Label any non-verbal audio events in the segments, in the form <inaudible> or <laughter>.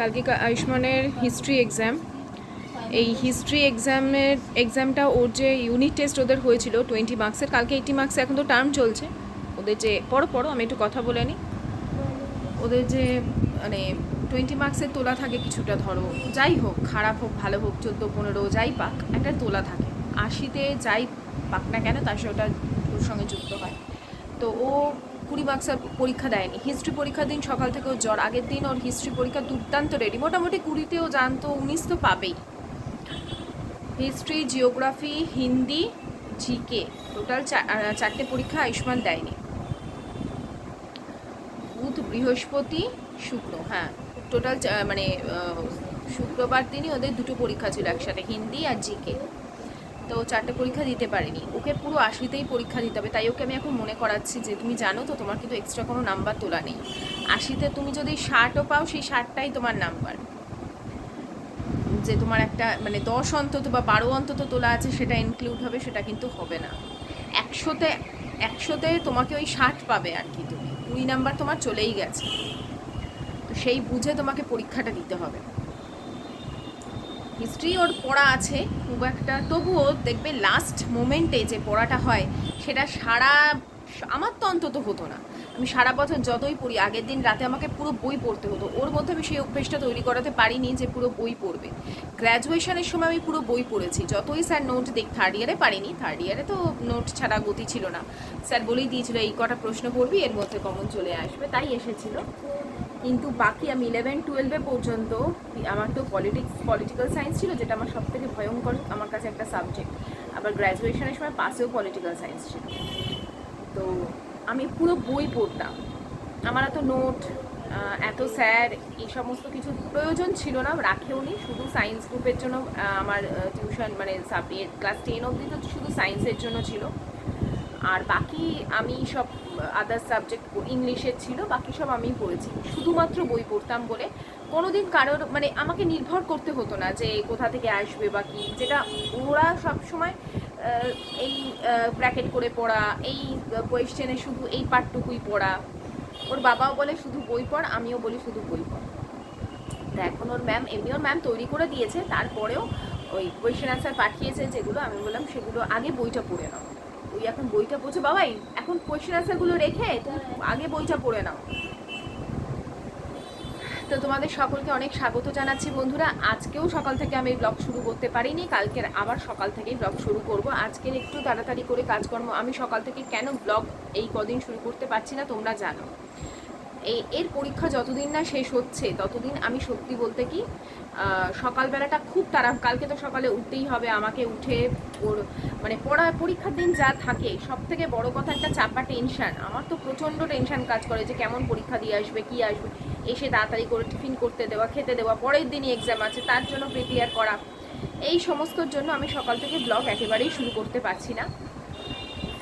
কালকে আয়ুষ্মানের history exam এই হিস্ট্রি এক্সামের এক্সামটা ওর যে ইউনিট টেস্ট ওদের হয়েছিল টোয়েন্টি মার্কসের কালকে এইটি মার্কস এখন তো টার্ম চলছে। ওদের যে, পড়ো পড়ো, আমি একটু কথা বলে নিই। ওদের যে মানে টোয়েন্টি মার্কসের তোলা থাকে কিছুটা, ধরো, যাই হোক, খারাপ হোক, ভালো হোক, চোদ্দ, পনেরো, যাই পাক, একটা তোলা থাকে। আশিতে যাই পাক না কেন, তার ওটা ওর সঙ্গে যুক্ত হয়। তো ও কুড়ি মার্কসের পরীক্ষা দেয়নি। হিস্ট্রি পরীক্ষার দিন সকাল থেকে ওর জ্বর, আগের দিন ওর হিস্ট্রি পরীক্ষা দুর্দান্ত রেডি মোটামুটি কুড়িতেও জানতো, উনিশ তো পাবেই। History geography Hindi GK total চারটে পরীক্ষা আয়ুষ্মান দেয়নি। বুধ, বৃহস্পতি, শুক্র হ্যাঁ। টোটাল মানে শুক্রবার দিনই ওদের দুটো পরীক্ষা ছিল একসাথে, হিন্দি আর জিকে তো চারটে পরীক্ষা দিতে পারেনি। ওকে পুরো আশিতেই পরীক্ষা দিতে হবে। তাই ওকে আমি এখন মনে করাচ্ছি যে, তুমি জানো তো, তোমার কিন্তু এক্সট্রা কোনো নাম্বার তোলা নেই। আশিতে তুমি যদি ষাটও পাও, সেই ষাটটাই তোমার নাম্বার যে তোমার একটা মানে দশ অন্তত বা বারো অন্তত তোলা আছে, সেটা ইনক্লুড হবে, সেটা কিন্তু হবে না। একশোতে একশোতে তোমাকে ওই ষাট পাবে আর কি তুমি। কুড়ি নাম্বার তোমার চলেই গেছে। তো সেই বুঝে তোমাকে পরীক্ষাটা দিতে হবে। হিস্ট্রি ওর পড়া আছে, খুব একটা। তবুও দেখবে লাস্ট মোমেন্টে যে পড়াটা হয়, সেটা সারা, আমার তো অন্তত হতো না। আমি সারা বছর যতই পড়ি, আগের দিন রাতে আমাকে পুরো বই পড়তে হতো। ওর মধ্যে আমি সেই অভ্যেসটা তৈরি করাতে পারিনি যে পুরো বই পড়বে। গ্র্যাজুয়েশনের সময় আমি পুরো বই পড়েছি। যতই স্যার নোট দেখ থার্ড ইয়ারে পারিনি থার্ড ইয়ারে তো নোট ছাড়া গতি ছিল না। স্যার বলেই দিয়েছিল, এই কটা প্রশ্ন পড়বি, এর মধ্যে কমন চলে আসবে। তাই এসেছিল। কিন্তু বাকি আমি ইলেভেন টুয়েলভে পর্যন্ত, আমার তো পলিটিক্স পলিটিক্যাল সায়েন্স ছিল, যেটা আমার সব থেকে ভয়ঙ্কর আমার কাছে একটা সাবজেক্ট আবার গ্র্যাজুয়েশনের সময় পাশেও পলিটিক্যাল সায়েন্স ছিল। তো আমি পুরো বই পড়তাম। আমার এত নোট এত স্যার, এই সমস্ত কিছু প্রয়োজন ছিল না, রাখেও নি। শুধু সায়েন্স গ্রুপের জন্য আমার টিউশন মানে ক্লাস টেন অবধি তো শুধু সায়েন্সের জন্য ছিল। আর বাকি আমি সব আদার সাবজেক্ট ইংলিশের ছিল, বাকি সব আমি পড়েছি। শুধুমাত্র বই পড়তাম বলে কোনোদিন কারোর মানে আমাকে নির্ভর করতে হতো না যে কোথা থেকে আসবে বা কি। যেটা ওরা সব সময় এই ব্র্যাকেট করে পড়া, এই কোয়েশ্চেনে শুধু এই পার্টটুকুই পড়া। ওর বাবাও বলে শুধু বই পড়, আমিও বলি শুধু বই পড়। তা এখন ওর ম্যাম এমনি ওর ম্যাম তৈরি করে দিয়েছে, তারপরেও ওই কোয়েশ্চেন আনসার পাঠিয়েছে যেগুলো, আমি বললাম সেগুলো আগে বইটা পড়ে নাও। তুই এখন বইটা পড়ছে? বাবাই, এখন কোয়েশ্চেন আনসারগুলো রেখে তুমি আগে বইটা পড়ে নাও। তো তোমাদের সকলকে অনেক স্বাগত জানাচ্ছি বন্ধুরা। আজকেও সকাল থেকে আমি ব্লগ শুরু করতে পারিনি, কালকের আবার সকাল থেকেই ব্লগ শুরু করব। আজকের একটু তাড়াতাড়ি করে কাজকর্ম, আমি সকাল থেকে কেন ব্লগ এই কদিন শুরু করতে পারছি না তোমরা জানো। এই এর পরীক্ষা যতদিন না শেষ হচ্ছে, ততদিন আমি সত্যি বলতে কি সকালবেলাটা খুব তারা কালকে তো সকালে উঠতেই হবে, আমাকে উঠে ওর মানে পড়া, পরীক্ষার দিন যা থাকে সব থেকে বড় কথা একটা চাপা টেনশন আমার তো প্রচণ্ড টেনশন কাজ করে যে কেমন পরীক্ষা দিয়ে আসবে, কি আসবে। এসে তাড়াতাড়ি করে টিফিন করতে দেওয়া, খেতে দেওয়া, পরের দিনই এক্সাম আছে, তার জন্য প্রিপেয়ার করা। এই সমস্তর জন্য আমি সকাল থেকে ব্লগ একেবারেই শুরু করতে পারছি না।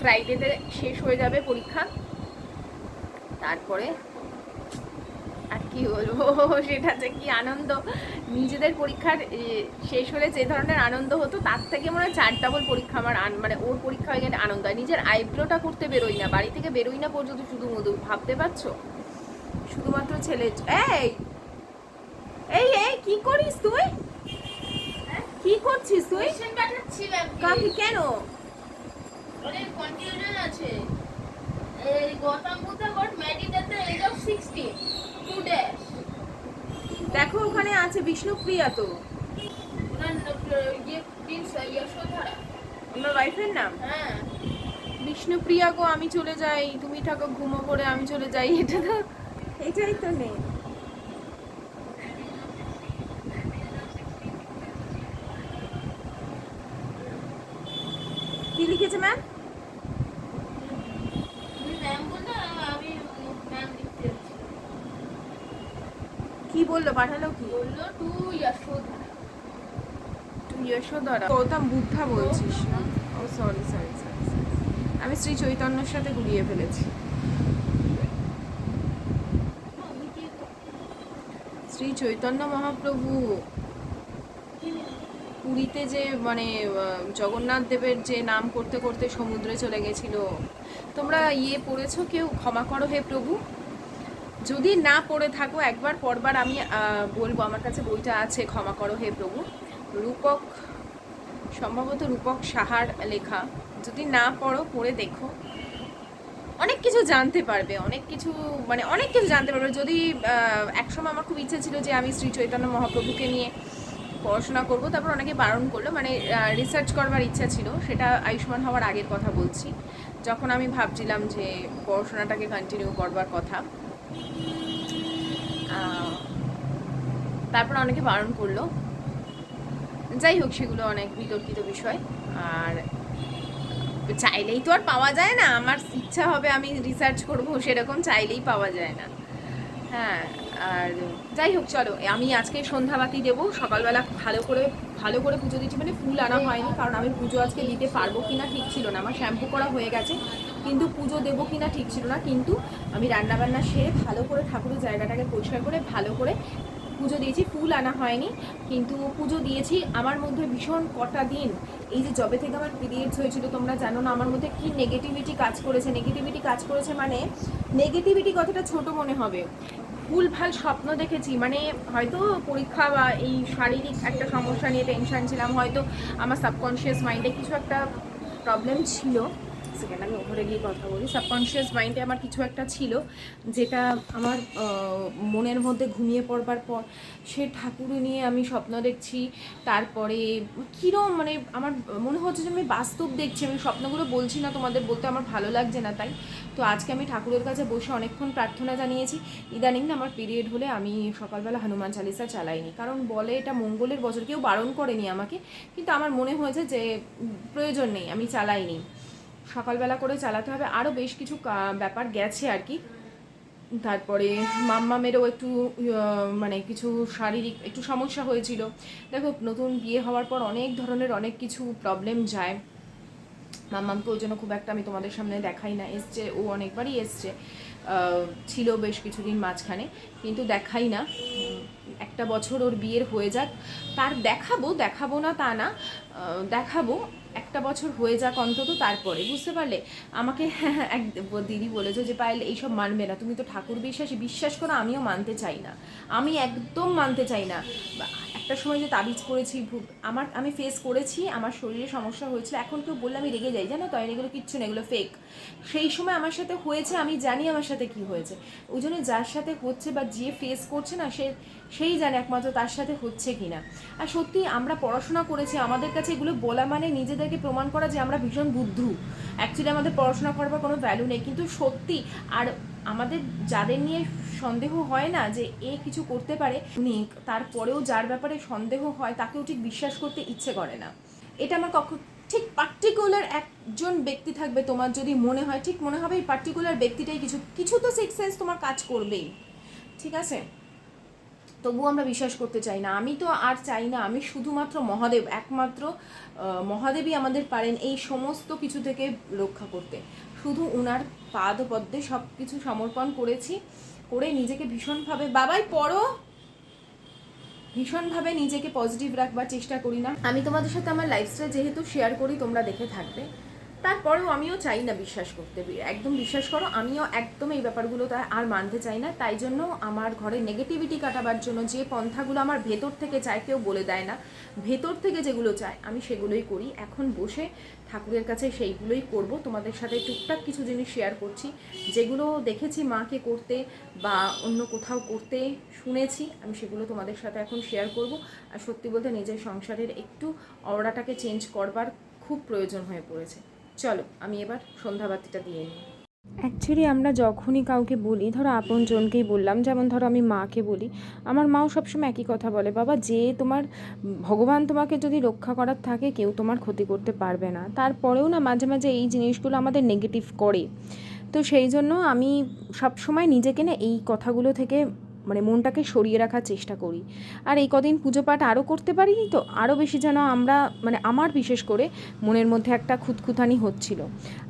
ফ্রাইডেতে শেষ হয়ে যাবে পরীক্ষা। তারপরে কি বলব? <laughs> সেটা যে কি আনন্দ। নিজেদের পরীক্ষার শেষ হলে যে ধরনের আনন্দ হতো তার থেকে মনে হয় চার ডাবল পরীক্ষা আমার মানে ওর পরীক্ষা হয়ে গেলে আনন্দ হয়। নিজের আইব্রোটা করতে বেরোই না। বাড়ি থেকে বেরোই না পর্যন্ত শুধু মধু ভাবতে পারছ? শুধুমাত্র ছেলে এই! এই এই কি করিস তুই? কি করছিস তুই? কাকে কেন? অনেক কনফিউশন আছে। এই Gautam Buddha got meditate age of 60 two days দেখো ওখানে আছে বিষ্ণুপ্রিয়া তো। ওনার ইয়ে ওয়াইফের নাম? হ্যাঁ। বিষ্ণুপ্রিয়া গো আমি চলে যাই। তুমি থাকো ঘুমো করে আমি চলে যাই। এটা তো এটাই তো নেই কি লিখেছে ম্যাম তুমি ম্যাম বললে আমি ম্যাম লিখতে যাচ্ছি কি বলল পাঠালো কি? বলল টু যশোধরা তুই যশোধরা গৌতম বুদ্ধা বলছিস না? ও সরি সরি সরি আমি শ্রী চৈতন্যর সাথে গুলিয়ে ফেলেছি। শ্রী চৈতন্য মহাপ্রভু পুরীতে যে মানে জগন্নাথ দেবের যে নাম করতে করতে সমুদ্রে চলে গেছিল তোমরা ইয়ে পড়েছো কেউ? ক্ষমা করো হে প্রভু। যদি না পড়ে থাকো, একবার পরবার আমি বলব, আমার কাছে বইটা আছে, ক্ষমা করো হে প্রভু। রূপক, সম্ভবত রূপক সাহার লেখা। যদি না পড়ো, পড়ে দেখো। অনেক কিছু জানতে পারবে, অনেক কিছু মানে অনেক কিছু জানতে পারবে। যদি একসময় আমার খুব ইচ্ছে ছিল যে আমি শ্রী চৈতন্য মহাপ্রভুকে নিয়ে পড়াশোনা করব, তারপর অনেকে বারণ করল মানে রিসার্চ করবার ইচ্ছা ছিল, সেটা আয়ুষ্মান হওয়ার আগের কথা বলছি। যখন আমি ভাবছিলাম যে পড়াশোনাটাকে কন্টিনিউ করবার কথা তারপর অনেকে বারণ করল। যাই হোক, সেগুলো অনেক বিতর্কিত বিষয়। আর চাইলেই তো আর পাওয়া যায় না। আমার ইচ্ছা হবে আমি রিসার্চ করব, সেরকম চাইলেই পাওয়া যায় না। হ্যাঁ আর যাই হোক, চলো, আমি আজকে সন্ধ্যাবাতি দেবো। সকালবেলা ভালো করে ভালো করে পুজো দিচ্ছি। মানে ফুল আনা হয়নি, কারণ আমি পুজো আজকে দিতে পারব কিনা ঠিক ছিল না। আমার শ্যাম্পু করা হয়ে গেছে। কিন্তু পুজো দেবো কিনা ঠিক ছিল না, কিন্তু আমি রান্নাবান্না সেরে ভালো করে ঠাকুরের জায়গাটাকে পরিষ্কার করে, ভালো করে পুজো দিয়েছি। ফুল আনা হয়নি, কিন্তু পুজো দিয়েছি। আমার মধ্যে ভীষণ কটা দিন, এই যে জবে থেকে আমার পিরিয়ডস হয়েছিল, তোমরা জানো না, আমার মধ্যে কি নেগেটিভিটি কাজ করেছে। নেগেটিভিটি কাজ করেছে মানে নেগেটিভিটি কথাটা ছোট মনে হবে। ভুল ভালো স্বপ্ন দেখেছি মানে হয়তো পরীক্ষা বা এই শারীরিক একটা সমস্যা নিয়ে টেনশান ছিলাম, হয়তো আমার সাবকনশিয়াস মাইন্ডে কিছু একটা প্রবলেম ছিল। সেকেন্ড আমি ওপরে গিয়ে কথা বলি। সাবকনশিয়াস মাইন্ডে আমার কিছু একটা ছিল, যেটা আমার মনের মধ্যে ঘুমিয়ে পড়বার পর সে ঠাকুর নিয়ে আমি স্বপ্ন দেখছি, তারপরে কীরম মানে আমার মনে হচ্ছে যে আমি বাস্তব দেখছি, আমি স্বপ্নগুলো বলছি না, তোমাদের বলতে আমার ভালো লাগছে না তাই। তো আজকে আমি ঠাকুরের কাছে বসে অনেকক্ষণ প্রার্থনা জানিয়েছি। ইদানিং না আমার পিরিয়ড হলে আমি সকালবেলা হনুমান চালিসা চালাইনি। কারণ বলে এটা মঙ্গলের বছর, কেউ বারণ করেনি আমাকে। কিন্তু আমার মনে হয়েছে যে প্রয়োজন নেই, আমি চালাইনি। সকালবেলা করে চালাতে হবে। আরও বেশ কিছু ব্যাপার গেছে আর কি। তারপরে মাম্মামেরও একটু মানে কিছু শারীরিক একটু সমস্যা হয়েছিল। দেখো, নতুন বিয়ে হওয়ার পর অনেক ধরনের অনেক কিছু প্রবলেম যায়। মাম্মামকে ওই জন্য খুব একটা আমি তোমাদের সামনে দেখাই না। এসছে, ও অনেকবারই এসছে। ছিল বেশ কিছুদিন মাঝখানে, কিন্তু দেখাই না। একটা বছর ওর বিয়ের হয়ে যাক। তার দেখাবো দেখাবো না তা না। দেখাবো। একটা বছর হয়ে যাক অন্তত তারপরে, বুঝতে পারলে? আমাকে <laughs> এক দিদি বলেছে যে, পায়েল, এইসব মানবে না। তুমি তো ঠাকুর বিশ্বাসী। বিশ্বাস করো, আমিও মানতে চাই না। আমি একদম মানতে চাই না। একটা সময় যে তাবিজ করেছি আমার, আমি ফেস করেছি, আমার শরীরে সমস্যা হয়েছিল। এখন কেউ বললে আমি রেগে যাই, জানো তো? আমি এগুলো কিচ্ছু না এগুলো ফেক সেই সময় আমার সাথে হয়েছে, আমি জানি আমার সাথে কি হয়েছে। ওই জন্য যার সাথে হচ্ছে বা যে ফেস করছে না, সে সেই জানে একমাত্র তার সাথে হচ্ছে কি না আর সত্যি আমরা পড়াশোনা করেছি, আমাদের কাছে এগুলো বলা মানে নিজেদেরকে প্রমাণ করা যে আমরা ভীষণ বুদ্ধু। অ্যাকচুয়ালি আমাদের পড়াশোনা করবার কোনো ভ্যালু নেই। কিন্তু সত্যি, আর আমাদের যাদের নিয়ে সন্দেহ হয় না যে এ কিছু করতে পারে, উনি তারপরেও যার ব্যাপারে সন্দেহ হয় তাকেও ঠিক বিশ্বাস করতে ইচ্ছে করে না। এটা আমার কখন ঠিক পার্টিকুলার একজন ব্যক্তি থাকবে তোমার যদি মনে হয়, ঠিক মনে হবে এই পার্টিকুলার ব্যক্তিটাই কিছু কিছু তো সিক্স সেন্স তোমার কাজ করবেই। ঠিক আছে? তবুও আমরা বিশ্বাস করতে চাই না। আমি তো আর চাই না, আমি শুধুমাত্র মহাদেব, একমাত্র মহাদেবই আমাদের পারেন এই সমস্ত কিছু থেকে রক্ষা করতে। শুধু ওনার পাদপদ্মে সব কিছু সমর্পণ করেছি, করে নিজেকে ভীষণভাবে, বাবাই পড়ো! ভীষণভাবে নিজেকে পজিটিভ রাখবার চেষ্টা করি না। আমি তোমাদের সাথে আমার লাইফস্টাইল যেহেতু শেয়ার করি, তোমরা দেখে থাকবে। তারপরেও আমিও চাই না বিশ্বাস করতে। একদম বিশ্বাস করো, আমিও একদম এই ব্যাপারগুলো আর মানতে চাই না। তাই জন্য আমার ঘরে নেগেটিভিটি কাটাবার জন্য যে পন্থাগুলো আমার ভেতর থেকে চায় কেউ বলে দেয় না। ভেতর থেকে যেগুলো চায় আমি সেগুলোই করি। এখন বসে ঠাকুরের কাছে সেইগুলোই করব। তোমাদের সাথে টুকটাক কিছু জিনিস শেয়ার করছি। যেগুলো দেখেছি মাকে করতে বা অন্য কোথাও করতে শুনেছি, আমি সেগুলো তোমাদের সাথে এখন শেয়ার করব। আর সত্যি বলতে নিজের সংসারের একটু অর্ডারটাকে চেঞ্জ করবার খুব প্রয়োজন হয়ে পড়েছে। চলো, আমি এবার সন্ধ্যাবাতিটা দিয়ে নিই। অ্যাকচুয়ালি আমরা যখনই কাউকে বলি, ধরো আপনজনকেই বললাম, যেমন ধরো আমি মাকে বলি, আমার মাও সবসময় একই কথা বলে, বাবা, যে তোমার, ভগবান তোমাকে যদি রক্ষা করার থাকে, কেউ তোমার ক্ষতি করতে পারবে না। তারপরেও না, মাঝে মাঝে এই জিনিসগুলো আমাদের নেগেটিভ করে। তো সেই জন্য আমি সবসময় নিজেকে না, এই কথাগুলো থেকে মানে মনটাকে সরিয়ে রাখার চেষ্টা করি। আর এই কদিন পুজো পাঠ আরও করতে পারিনি তো আরও বেশি যেন আমরা মানে আমার বিশেষ করে মনের মধ্যে একটা খুঁতখুতানি হচ্ছিল।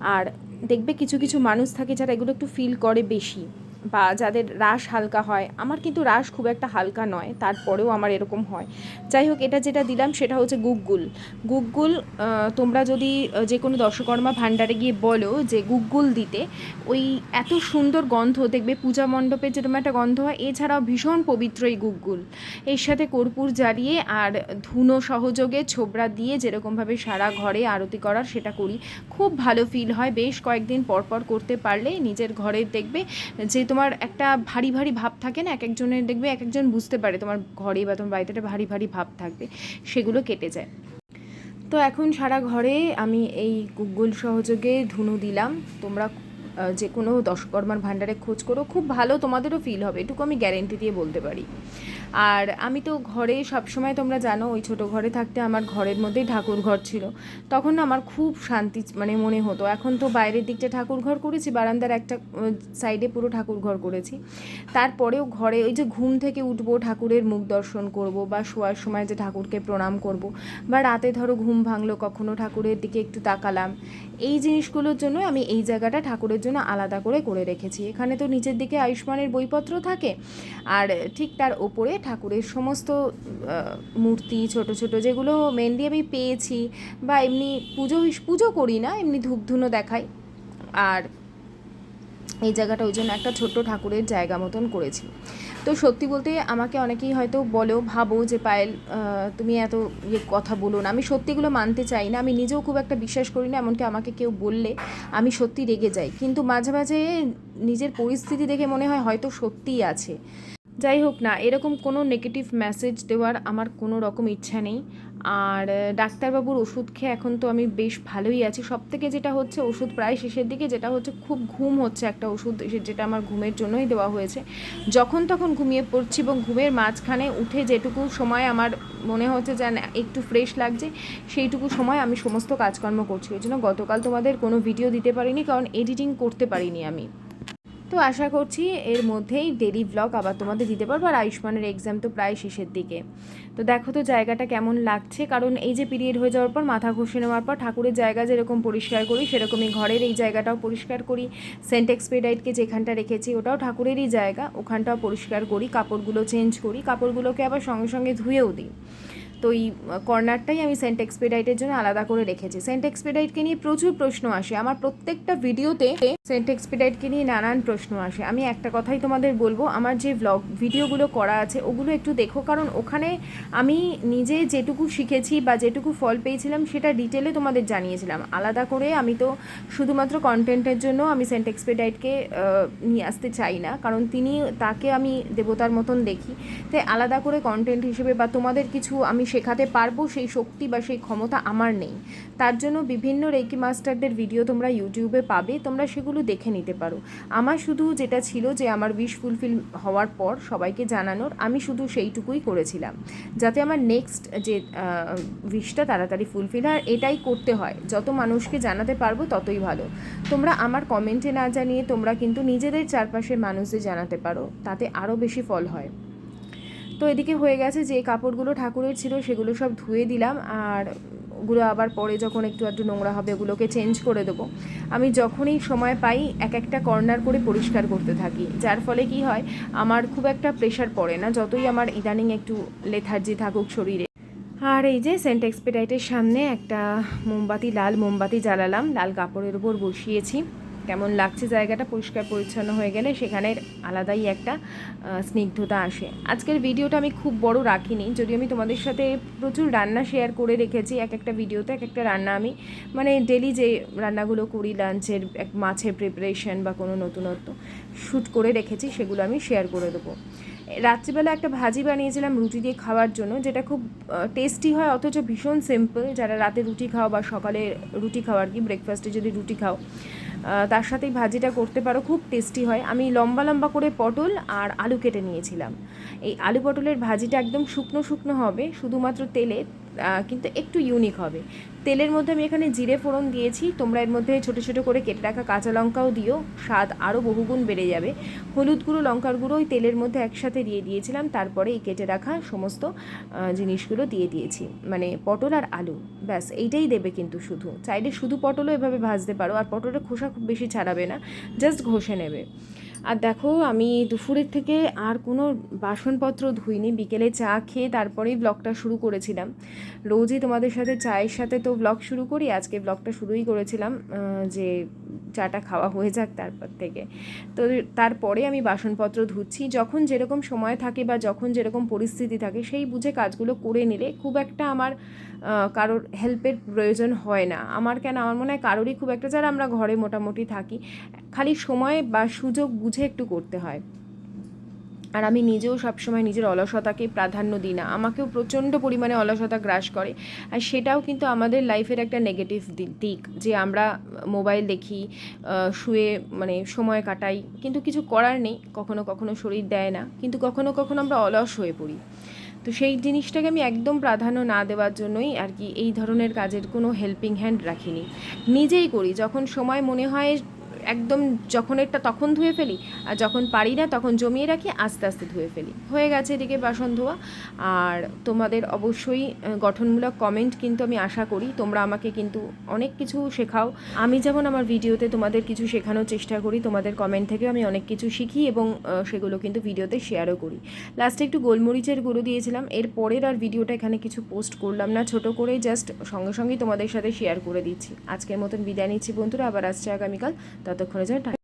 আর দেখবে কিছু কিছু মানুষ থাকে যারা এগুলো একটু ফিল করে বেশি। বা যাদের রাস হালকা হয়, আমার কিন্তু রাস খুব একটা হালকা নয়, তারপরেও আমার এরকম হয়। যাই হোক, এটা যেটা দিলাম সেটা হচ্ছে গুগগুল। গুগগুল তোমরা যদি যে কোনো দর্শকর্মা ভাণ্ডারে গিয়ে বলো যে গুগগুল দিতে, ওই এত সুন্দর গন্ধ দেখবে, পূজা মণ্ডপে যেরকম একটা গন্ধ হয়, এছাড়াও ভীষণ পবিত্র এই গুগগুল। এর সাথে কর্পূর জ্বালিয়ে আর ধুনো সহযোগে ছোবড়া দিয়ে যেরকমভাবে সারা ঘরে আরতি করার সেটা করি। খুব ভালো ফিল হয়, বেশ কয়েকদিন পর পর করতে পারলে নিজের ঘরে দেখবে যে তোমার একটা ভারী ভারী ভাব থাকে না? এক একজনের দেখবে এক একজন বুঝতে পারে তোমার ঘরে বা তোমার বাড়িতে একটা ভারী ভারী ভাব থাকবে, সেগুলো কেটে যায়। তো এখন সারা ঘরে আমি এই গুগল সহযোগে ধুনু দিলাম। তোমরা যে কোনো দশকর্মার ভাণ্ডারে খোঁজ করো। খুব ভালো তোমাদেরও ফিল হবে, এটুকু আমি গ্যারেন্টি দিয়ে বলতে পারি। আর আমি তো ঘরে সবসময় তোমরা জানো, ওই ছোটো ঘরে থাকতে আমার ঘরের মধ্যেই ঠাকুর ঘর ছিল। তখন আমার খুব শান্তি মানে মনে হতো। এখন তো বাইরের দিকটা ঠাকুর ঘর করেছি, বারান্দার একটা সাইডে পুরো ঠাকুর ঘর করেছি। তারপরেও ঘরে ওই যে ঘুম থেকে উঠবো, ঠাকুরের মুখ দর্শন করব বা শোয়ার সময় যে ঠাকুরকে প্রণাম করব বা রাতে ধরো ঘুম ভাঙলো কখনো ঠাকুরের দিকে একটু তাকালাম, এই জিনিসগুলোর জন্য আমি এই জায়গাটা ঠাকুরের জন্য আলাদা করে করে রেখেছি। এখানে তো নিচের দিকে আয়ুষ্মানের বইপত্র থাকে, আর ঠিক তার ওপরে ঠাকুরের সমস্ত মূর্তি ছোট ছোট যেগুলো মেনলি আমি পেয়েছি বা এমনি পুজো পুজো করি না, এমনি ধূপধুনো দেখাই। আর এই জায়গাটা ওই জন্য একটা ছোট্ট ঠাকুরের জায়গা মতন করেছি। তো সত্যি বলতে আমাকে অনেকেই হয়তো বলো, ভাবো যে পায়েল তুমি এত ইয়ে কথা বলো না। আমি সত্যিগুলো মানতে চাই না, আমি নিজেও খুব একটা বিশ্বাস করি না, এমনকি আমাকে কেউ বললে আমি সত্যি রেগে যাই। কিন্তু মাঝে মাঝে নিজের পরিস্থিতি দেখে মনে হয় হয়তো সত্যিই আছে। যাই হোক না, এরকম কোনো নেগেটিভ মেসেজ দেওয়ার আমার কোনো রকম ইচ্ছা নেই। আর ডাক্তারবাবুর ওষুধ খেয়ে এখন তো আমি বেশ ভালোই আছি। সব থেকে যেটা হচ্ছে ওষুধ প্রায় শেষের দিকে, যেটা হচ্ছে খুব ঘুম হচ্ছে একটা ওষুধ যেটা আমার ঘুমের জন্যই দেওয়া হয়েছে। যখন তখন ঘুমিয়ে পড়ছি এবং ঘুমের মাঝখানে উঠে যেটুকু সময় আমার মনে হচ্ছে যে একটু ফ্রেশ লাগছে, সেইটুকু সময় আমি সমস্ত কাজকর্ম করছি। ওই জন্য গতকাল তোমাদের কোনো ভিডিও দিতে পারিনি, কারণ এডিটিং করতে পারিনি আমি। তো আশা করছি এর মধ্যেই ডেলি ব্লগ আবার তোমাদের দিতে পারব। আর আয়ুষ্মানের এক্সাম তো প্রায় শেষের দিকে। তো দেখো তো জায়গাটা কেমন লাগছে। কারণ এই যে পিরিয়ড হয়ে যাওয়ার পর, মাথা ঘষে নেওয়ার পর, ঠাকুরের জায়গা যেরকম পরিষ্কার করি, সেরকমই ঘরের এই জায়গাটাও পরিষ্কার করি। সেন্ট এক্সপেডাইটকে যেখানটা রেখেছি, ওটাও ঠাকুরেরই জায়গা। ওখানটাও পরিষ্কার করি, কাপড়গুলো চেঞ্জ করি। কাপড়গুলোকে আবার সঙ্গে সঙ্গে ধুয়েও দিই। তো এই কর্নারটাই আমি সেন্ট এক্সপেডাইটের জন্য আলাদা করে রেখেছি। সেন্ট এক্সপেডাইটকে নিয়ে প্রচুর প্রশ্ন আসে। আমার প্রত্যেকটা ভিডিওতে সেন্ট এক্সপেডাইটকে নিয়ে নানান প্রশ্ন আসে। আমি একটা কথাই তোমাদের বলব, আমার যে ব্লগ ভিডিওগুলো করা আছে, ওগুলো একটু দেখো, কারণ ওখানে আমি নিজে যেটুকু শিখেছি বা যেটুকু ফল পেয়েছিলাম, সেটা ডিটেলে তোমাদের জানিয়েছিলাম। আলাদা করে আমি তো শুধুমাত্র কন্টেন্টের জন্য আমি সেন্ট এক্সপেডাইটকে নিয়ে আসতে চাই না, কারণ তিনি তাকে আমি দেবতার মতন দেখি। তাই আলাদা করে কন্টেন্ট হিসেবে বা তোমাদের কিছু আমি শেখাতে পারব, সেই শক্তি বা সেই ক্ষমতা আমার নেই। তার জন্য বিভিন্ন রেকি মাস্টারদের ভিডিও তোমরা ইউটিউবে পাবে, তোমরা সেগুলো দেখে নিতে পারো। আমার শুধু যেটা ছিল যে আমার উইশ ফুলফিল হওয়ার পর সবাইকে জানানোর, আমি শুধু সেইটুকুই করেছিলাম। যাতে আমার নেক্সট যে উইশটা তাড়াতাড়ি ফুলফিল হয়, আর এটাই করতে হয়। যত মানুষকে জানাতে পারব ততই ভালো। তোমরা আমার কমেন্টে না জানিয়ে তোমরা কিন্তু নিজেদের চারপাশের মানুষদের জানাতে পারো, তাতে আরও বেশি ফল হয়। তো এদিকে হয়ে গেছে যে কাপড়গুলো ঠাকুরের ছিল সেগুলো সব ধুয়ে দিলাম আর ওগুলো আবার পরে যখন একটু একটু নোংরা হবে ওগুলোকে চেঞ্জ করে দেবো। আমি যখনই সময় পাই এক একটা কর্নার করে পরিষ্কার করতে থাকি। যার ফলে কি হয়, আমার খুব একটা প্রেশার পড়ে না, যতই আমার ইদানিং একটু লেথার্জি থাকুক শরীরে। আর এই যে সেন্ট এক্সপেডাইটের সামনে একটা মোমবাতি, লাল মোমবাতি জ্বালালাম, লাল কাপড়ের উপর বসিয়েছি। কেমন লাগছে জায়গাটা পরিষ্কার পরিচ্ছন্ন হয়ে গেলে সেখানের আলাদাই একটা স্নিগ্ধতা আসে। আজকের ভিডিওটা আমি খুব বড় রাখিনি, যদিও আমি তোমাদের সাথে প্রচুর রান্না শেয়ার করে রেখেছি, এক একটা ভিডিওতে এক একটা রান্না আমি মানে ডেলি যে রান্নাগুলো করি লাঞ্চের এক মাছের প্রিপারেশন বা কোনো নতুনত্ব শ্যুট করে রেখেছি, সেগুলো আমি শেয়ার করে দেবো। রাত্রিবেলা একটা ভাজি বানিয়েছিলাম রুটি দিয়ে খাওয়ার জন্য, যেটা খুব টেস্টি হয়, অথচ ভীষণ সিম্পল যারা রাতে রুটি খাও বা সকালে রুটি খাও আর কি ব্রেকফাস্টে যদি রুটি খাও তার সাথেই ভাজিটা করতে পারো, খুব টেস্টি হয়। আমি লম্বা লম্বা করে পটল আর আলু কেটে নিয়েছিলাম। এই আলু পটলের ভাজিটা একদম শুকনো শুকনো হবে, শুধুমাত্র তেলে কিন্তু একটু ইউনিক হবে। তেলের মধ্যে আমি এখানে জিরে ফোড়ন দিয়েছি। তোমরা এর মধ্যে ছোটো ছোটো করে কেটে রাখা কাঁচা লঙ্কাও দিও। স্বাদ আরও বহুগুণ বেড়ে যাবে। হলুদ গুঁড়ো, লঙ্কার গুঁড়ো ওই তেলের মধ্যে একসাথে দিয়ে দিয়েছিলাম। তারপরে এই কেটে রাখা সমস্ত জিনিসগুলো দিয়ে দিয়েছি। মানে পটল আর আলু, ব্যাস, এইটাই দেবে কিন্তু শুধু। চাইলে শুধু পটলও এভাবে ভাজতে পারো। আর পটলের খোসা খুব বেশি ছাড়াবে না। জাস্ট ঘষে নেবে। আর দেখো, আমি দুপুরের থেকে আর কোনো বাসনপত্র ধুইনি। বিকেলে চা খেয়ে তারপরেই ব্লগটা শুরু করেছিলাম। রোজই তোমাদের সাথে চায়ের সাথে তো ব্লগ শুরু করি। আজকে ব্লগটা শুরুই করেছিলাম যে চাটা খাওয়া হয়ে যাক তারপর থেকে। তো তারপরে আমি বাসনপত্র ধুচ্ছি। যখন যেরকম সময় থাকে বা যখন যেরকম পরিস্থিতি থাকে, সেই বুঝে কাজগুলো করে নিলে খুব একটা আমার কারোর হেল্পের প্রয়োজন হয় না। আমার কেন? আমার মনে হয় কারোরই খুব একটা, যারা আমরা ঘরে মোটামুটি থাকি, খালি সময় বা সুযোগ বুঝে একটু করতে হয়। আর আমি নিজেও সবসময় নিজের অলসতাকে প্রাধান্য দিই না। আমাকেও প্রচণ্ড পরিমাণে অলসতা গ্রাস করে। আর সেটাও কিন্তু আমাদের লাইফের একটা নেগেটিভ দিক যে আমরা মোবাইল দেখি শুয়ে মানে সময় কাটাই। কিন্তু কিছু করার নেই। কখনো কখনো শরীর দেয় না। কিন্তু কখনো কখনো আমরা অলস হয়ে পড়ি। তো সেই জিনিসটাকে আমি একদম প্রাধান্য না দেওয়ার জন্যই আর কি এই ধরনের কাজের কোনো হেল্পিং হ্যান্ড রাখিনি। নিজেই করি। যখন সময় মনে হয় একদম যখন একটা তখন ধুয়ে ফেলি, আর যখন পারি না তখন জমিয়ে রাখি, আস্তে আস্তে ধুয়ে ফেলি। হয়ে গেছে এদিকে বাসন ধোয়া। আর তোমাদের অবশ্যই গঠনমূলক কমেন্ট কিন্তু আমি আশা করি, তোমরা আমাকে কিন্তু অনেক কিছু শেখাও। আমি যেমন আমার ভিডিওতে তোমাদের কিছু শেখানোর চেষ্টা করি, তোমাদের কমেন্ট থেকে আমি অনেক কিছু শিখি এবং সেগুলো কিন্তু ভিডিওতে শেয়ারও করি। লাস্টে একটু গোলমরিচের গুঁড়ো দিয়েছিলাম, এর পরের আর ভিডিওটা এখানে কিছু পোস্ট করলাম না, ছোট করে জাস্ট সঙ্গে সঙ্গেই তোমাদের সাথে শেয়ার করে দিচ্ছি। আজকের মতন বিদায় নিচ্ছি বন্ধুরা, আবার আসছে আগামীকাল। ততক্ষণে যেন